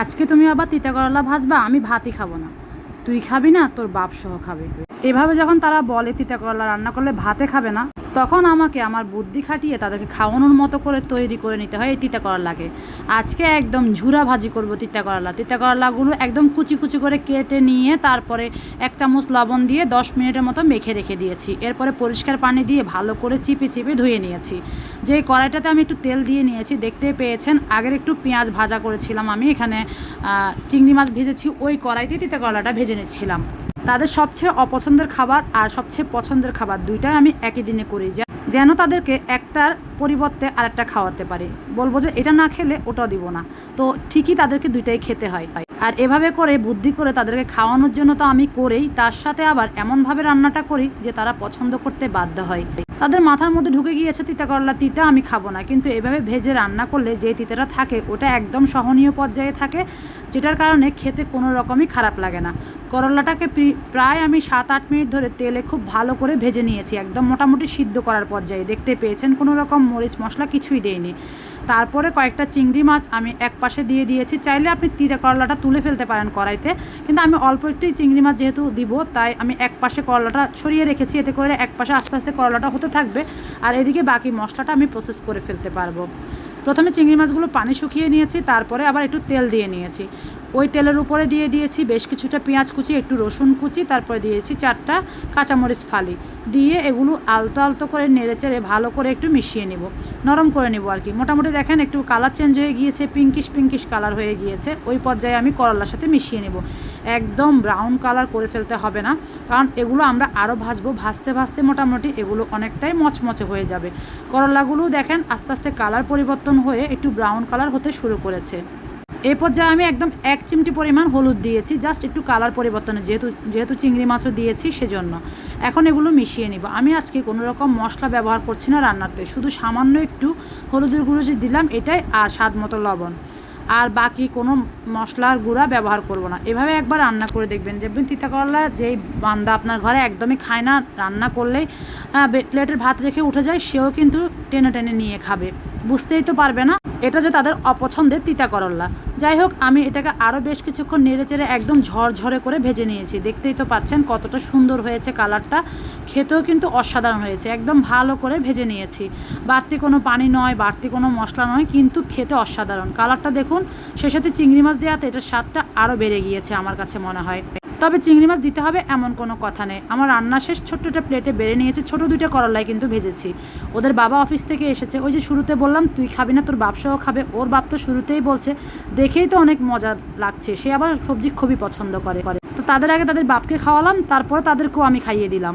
আজকে তুমি আবার তিতা করলা ভাজবা, আমি ভাতই খাব না। তুই খাবি না, তোর বাপ সহ খাবে। এভাবে যখন তারা বলে তিতা করলা রান্না করলে ভাতে খাবে না তখন আমাকে আমার বুদ্ধি খাটিয়ে তাদেরকে খাওয়ানোর মতো করে তৈরি করে নিতে হয়, এই তিতা করলাকে। আজকে একদম ঝুরা ভাজি করব তিতা করলা। তিতা করলাগুলো একদম কুচি কুচি করে কেটে নিয়ে তারপরে এক চামচ লবণ দিয়ে দশ মিনিটের মতো মেখে রেখে দিয়েছি। এরপরে পরিষ্কার পানি দিয়ে ভালো করে চিপে চিপে ধুয়ে নিয়েছি। যে কড়াইটাতে আমি একটু তেল দিয়ে নিয়েছি, দেখতে পেয়েছেন, আগের একটু পেঁয়াজ ভাজা করেছিলাম আমি, এখানে চিংড়ি মাছ ভেজেছি, ওই কড়াইতে তিতা করলাটা ভেজে নিচ্ছিলাম। তাদের সবচেয়ে অপছন্দের খাবার আর সবচেয়ে পছন্দের খাবার দুইটাই আমি একই দিনে করি। যেন তাদেরকে একটার পরিবর্তে আরেকটা খাওয়াতে পারি। বলব যে এটা না খেলে ওটাও দিব না। তো ঠিকই তাদেরকে দুইটাই খেতে হয়। আর এভাবে করে বুদ্ধি করে তাদেরকে খাওয়ানোর জন্য তো আমি করেই, তার সাথে আবার এমনভাবে রান্নাটা করি যে তারা পছন্দ করতে বাধ্য হয়। তাদের মাথার মধ্যে ঢুকে গিয়েছে তিতা করলা, তিতা আমি খাব না। কিন্তু এভাবে ভেজে রান্না করলে যে তিতাটা থাকে, ওটা একদম সহনীয় পর্যায়ে থাকে, যেটার কারণে খেতে কোনো রকমই খারাপ লাগে না। করলাটাকে প্রি- প্রায় আমি সাত আট মিনিট ধরে তেলে খুব ভালো করে ভেজে নিয়েছি, একদম মোটামুটি সিদ্ধ করার পর্যায়ে। দেখতে পেয়েছেন কোনো রকম মরিচ মশলা কিছুই দেয়নি তারপরে কয়েকটা চিংড়ি মাছ আমি এক পাশে দিয়ে দিয়েছি। চাইলে আপনি তিতা করলাটা তুলে ফেলতে পারেন কড়াইতে, কিন্তু আমি অল্প একটুই চিংড়ি মাছ যেহেতু দিব, তাই আমি এক পাশে করলাটা ছড়িয়ে রেখেছি। এতে করে এক পাশে আস্তে আস্তে করলাটা হতে থাকবে, আর এদিকে বাকি মশলাটা আমি প্রসেস করে ফেলতে পারব। প্রথমে চিংড়ি মাছগুলো পানি শুকিয়ে নিয়েছি, তারপরে আবার একটু তেল দিয়ে নিয়েছি। ওই তেলের উপরে দিয়ে দিয়েছি বেশ কিছুটা পেঁয়াজ কুচি, একটু রসুন কুচি, তারপরে দিয়েছি চারটা কাঁচামরিচ ফালি। দিয়ে এগুলো আলতো আলতো করে নেড়ে চেড়ে ভালো করে একটু মিশিয়ে নেব, নরম করে নেব আর কি। মোটামুটি দেখেন একটু কালার চেঞ্জ হয়ে গিয়েছে, পিঙ্কিশ পিঙ্কিশ কালার হয়ে গিয়েছে। ওই পর্যায়ে আমি করলার সাথে মিশিয়ে নেব। একদম ব্রাউন কালার করে ফেলতে হবে না। কারণ এগুলো আমরা আরও ভাজবো, ভাজতে ভাজতে মোটামুটি এগুলো অনেকটাই মচমচে হয়ে যাবে। করলাগুলো দেখেন আস্তে আস্তে কালার পরিবর্তন হয়ে একটু ব্রাউন কালার হতে শুরু করেছে। এই পর্যায়ে আমি একদম এক চিমটি পরিমাণ হলুদ দিয়েছি জাস্ট একটু কালার পরিবর্তনে যেহেতু যেহেতু চিংড়ি মাছও দিয়েছি সেজন্য। এখন এগুলো মিশিয়ে নিব। আমি আজকে কোনো রকম মশলা ব্যবহার করছি না রান্নাতে, শুধু সামান্য একটু হলুদের গুঁড়ো যে দিলাম, এটাই আর স্বাদ মতো লবণ। আর বাকি কোনো মশলার গুঁড়া ব্যবহার করব না। এভাবে একবার রান্না করে দেখবেন। দেখবেন তিতা করলা যেই বান্দা আপনার ঘরে একদমই খায় না, রান্না করলেই প্লেটের ভাত রেখে উঠে যায়, সেও কিন্তু টেনে টেনে নিয়ে খাবে। বুঝতেই তো পারবে না। এটা যে তাদের অপছন্দের তিতা করল্লা যাই হোক, আমি এটাকে আরও বেশ কিছুক্ষণ নেড়ে চেড়ে একদম ঝরঝরে করে ভেজে নিয়েছি। দেখতেই তো পাচ্ছেন কতটা সুন্দর হয়েছে কালারটা। খেতেও কিন্তু অসাধারণ হয়েছে। একদম ভালো করে ভেজে নিয়েছি। বাড়তি কোনো পানি নয়, বাড়তি কোনো মশলা নয়, কিন্তু খেতে অসাধারণ। কালারটা দেখুন, সে সাথে চিংড়ি মাছ দেওয়াতে এটার স্বাদটা আরও বেড়ে গিয়েছে আমার কাছে মনে হয়। তবে চিংড়ি মাছ দিতে হবে এমন কোনো কথা নেই। আমার রান্না শেষ ছোট্ট একটা প্লেটে বেড়ে নিয়েছে, ছোটো দুইটা করলাই কিন্তু ভেজেছি। ওদের বাবা অফিস থেকে এসেছে। ওই যে শুরুতে বললাম, তুই খাবি না, তোর বাপসহ খাবে। ওর বাপ তো শুরুতেই বলছে, দেখেই তো অনেক মজা লাগছে। সে আবার সবজি খুবই পছন্দ করে করে। তো তাদের আগে তাদের বাপকে খাওয়ালাম, তারপর তাদেরকেও আমি খাইয়ে দিলাম।